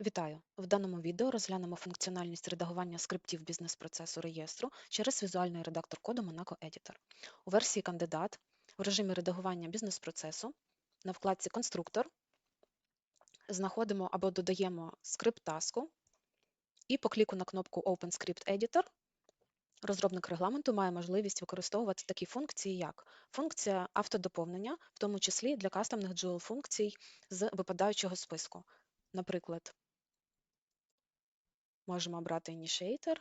Вітаю! В даному відео розглянемо функціональність редагування скриптів бізнес-процесу реєстру через візуальний редактор коду Monaco Editor. У версії кандидат в режимі редагування бізнес-процесу на вкладці Конструктор знаходимо або додаємо скрипт таску і по кліку на кнопку Open Script Editor розробник регламенту має можливість використовувати такі функції, як функція автодоповнення, в тому числі для кастомних джоул функцій з випадаючого списку. Наприклад, можемо обрати Initiator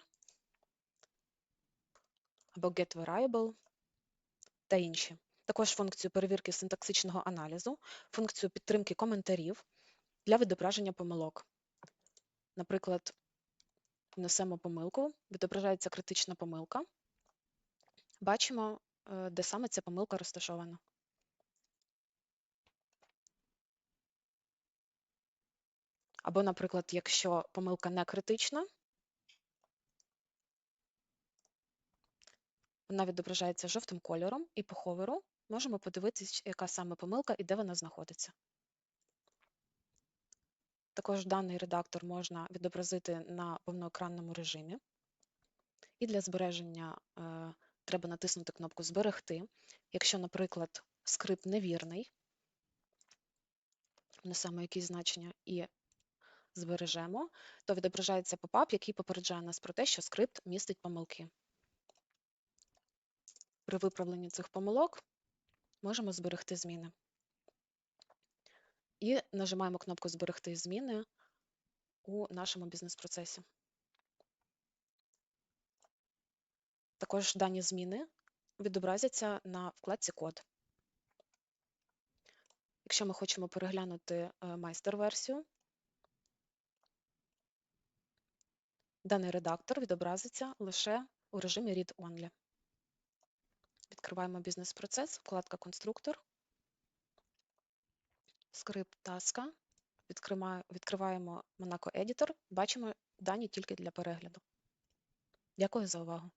або GetVariable та інші. Також функцію перевірки синтаксичного аналізу, функцію підтримки коментарів для відображення помилок. Наприклад, внесемо помилку, відображається критична помилка. Бачимо, е, де саме ця помилка розташована. Або, наприклад, якщо помилка не критична, вона відображається жовтим кольором, і по ховеру можемо подивитися, яка саме помилка і де вона знаходиться. Також даний редактор можна відобразити на повноекранному режимі. І для збереження е, треба натиснути кнопку Зберегти. Якщо, наприклад, скрипт невірний, внесемо якісь значення і збережемо, то відображається попап, який попереджає нас про те, що скрипт містить помилки. При виправленні цих помилок можемо зберегти зміни. І нажимаємо кнопку Зберегти зміни у нашому бізнес-процесі. Також дані зміни відобразяться на вкладці Код. Якщо ми хочемо переглянути е, майстер-версію, даний редактор відобразиться лише у режимі Read Only. Відкриваємо бізнес-процес, вкладка Конструктор, скрипт таска, відкриваємо Monaco Editor, бачимо дані тільки для перегляду. Дякую за увагу.